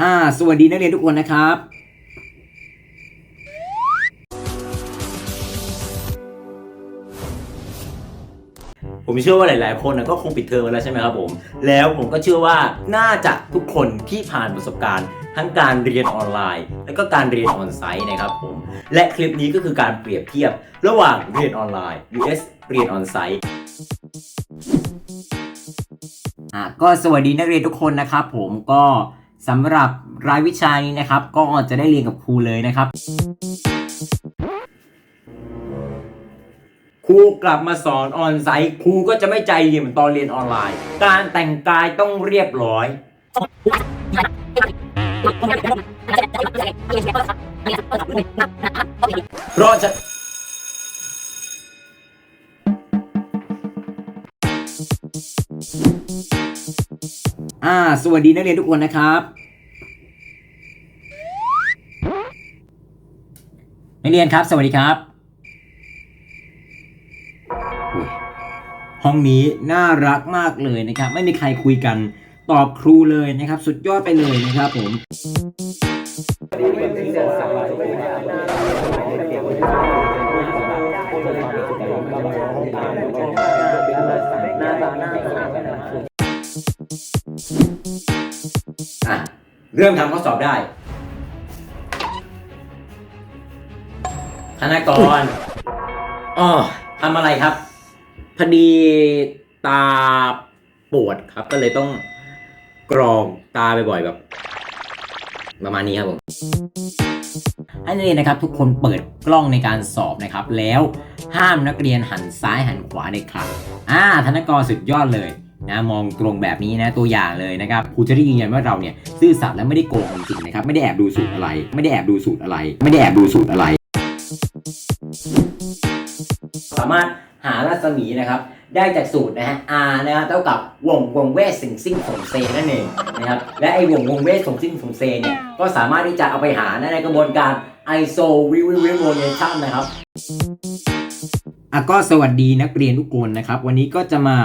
อ่า สวัสดีนักเรียนทุกคนนะครับผมเชื่อว่าหลาย ๆ คนนะก็คงปิดเทอมกันแล้วใช่ไหมครับผม แล้วผมก็เชื่อว่าน่าจะทุกคนที่ผ่านประสบการณ์ ทั้งการเรียนออนไลน์ และก็การเรียนออนไซต์นะครับผม และคลิปนี้ก็คือการเปรียบเทียบ ระหว่างเรียนออนไลน์ vs เรียนออนไซต์อะก็สวัสดีนักเรียนทุกคนนะครับผมก็ สำหรับรายวิชานี้นะครับ ก็จะได้เรียนกับครูเลยนะครับ ครูกลับมาสอนออนไซต์ครูก็จะไม่ใจเย็นเหมือนตอนเรียนออนไลน์ การแต่งกายต้องเรียบร้อย เพราะจะ อ่า สวัสดีนักเรียนทุกคนนะครับ นักเรียนครับ สวัสดีครับ ห้องนี้น่ารักมากเลยนะครับ ไม่มีใครคุยกันตอบครูเลยนะครับ สุดยอดไปเลยนะครับผม อะ เริ่มทำข้อสอบได้ ธนากรอ๋อทำอะไรครับ พอดีตาปวดครับ ก็เลยต้องกรองตาบ่อยๆแบบ ประมาณนี้ครับผมให้นักเรียนนะครับ ทุกคนเปิดกล้องในการสอบนะครับ แล้วห้ามนักเรียนหันซ้ายหันขวาในคลัสอ่าธนกรสุดยอดเลย นะมองตรงแบบนี้นะตัวอย่างเลยนะครับครูจะได้ยืนยันว่าเราเนี่ยซื่อสัตย์และไม่ได้โกงจริงนะครับไม่ได้แอบดูสูตรอะไร ไม่ได้แอบดูสูตรอะไร ไม่ได้แอบดูสูตรอะไร สามารถหารัศมีนะครับได้จากสูตรนะฮะ r นะครับเท่ากับวงวงเวทสิงซิ่งสงเซนั่นเองนะครับและไอ้วงวงเวทสงซิ่งสงเซเนี่ยก็สามารถที่จะเอาไปหาในกระบวนการ iso v i v i v o l a t i o n นะครับอะก็สวัสดีนักเรียนทุกคนนะครับ วันนี้ก็จะมา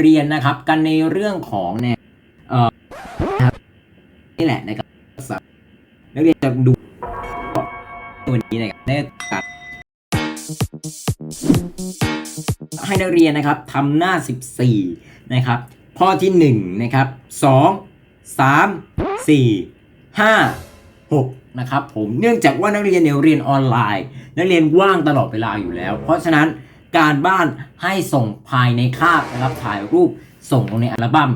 เรียนนะครับกันในเรื่องของเนี่ยเอ่อนะครับนี่แหละนะครับนักเรียนจะดูตัวนี้นะครับในกาให้นักเรียนนะครับทำหน้า 14 นะครับ ข้อที่ 1 นะครับ 2 3 4 5 6 นะครับผมเนื่องจากว่านักเรียนเนี่ยเรียนออนไลน์ นักเรียนว่างตลอดเวลาอยู่แล้ว เพราะฉะนั้น การบ้านให้ส่งภายในคาบนะครับถ่ายรูปส่งลงในอัลบั้ม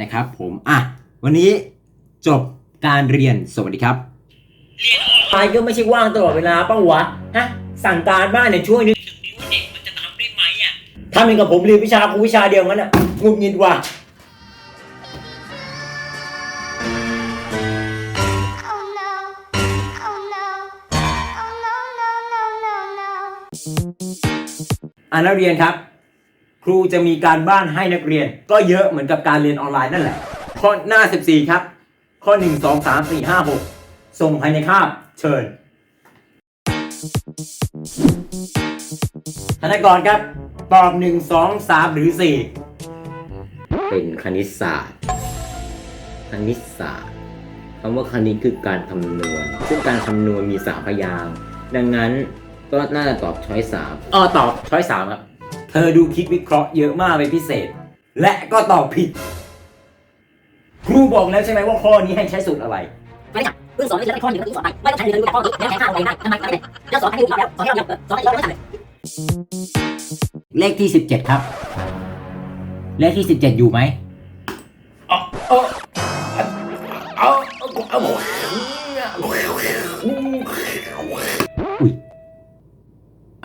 นะครับ ผมอะวันนี้จบการเรียนสวัสดีครับเรียนออนไลน์ก็ไม่ใช่ว่างตลอดเวลาป้าวะฮะสั่งการบ้านเนี่ยช่วยนึกถึงนิ้วเด็กมันจะทำได้ไหมอะทำเป็นกับผมเรียนวิชาครูวิชาเดียวงั้นอะงุดหงิดว่ะ อ่านักเรียนครับ ครูจะมีการบ้านให้นักเรียน ก็เยอะเหมือนกับการเรียนออนไลน์นั่นแหละ ข้อหน้า 14 ครับ ข้อ 1 2 3 4 5 6 ส่งภายในคาบเชิญธนกรครับ ตอบ 1 2 3 หรือ 4 เป็นคณิตศาสตร์ คณิตศาสตร์คำว่าคณิตคือการคำนวณ ซึ่งการคำนวณมีสามพยางค์ดังนั้น ก็น่าจะตอบช้อยสามอ๋อตอบช้อยสามครับ เธอดูคิดวิเคราะห์เยอะมากเป็นพิเศษ และก็ตอบผิด ครูบอกแล้วใช่ไหมว่าข้อนี้ให้ใช้สูตรอะไร ไม่ได้เพิ่งสอนไม่ใช่ข้อหนึ่งเพิ่งสอนไปไม่ต้องใช้เงินดูข้อนี้แล้วแข่งข้าวเองได้ทำไมไม่ได้แล้วสอนให้ดูแล้วสอนให้เราเดียวสอนให้เราไม่ทำเลยเลขที่17ครับ เลขที่17อยู่ไหมเอาเอาเอาเอาอุ้ย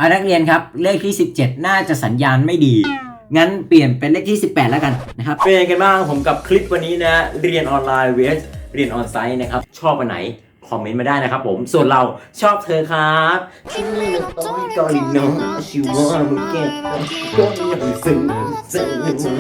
อะนักเรียนครับ เลขที่ 17 น่าจะสัญญาณไม่ดี งั้นเปลี่ยนเป็นเลขที่ 18 แล้วกันนะครับ เป็นยังไงกันบ้างผมกับคลิปวันนี้นะ เรียนออนไลน์ vs เรียนออนไซต์นะครับ ชอบอันไหน คอมเมนต์มาได้นะครับผม ส่วนเราชอบเธอครับที่นี่เราต้องการน้องชิวว่ามึงเก็บก็ยังซึ้งซึ้ง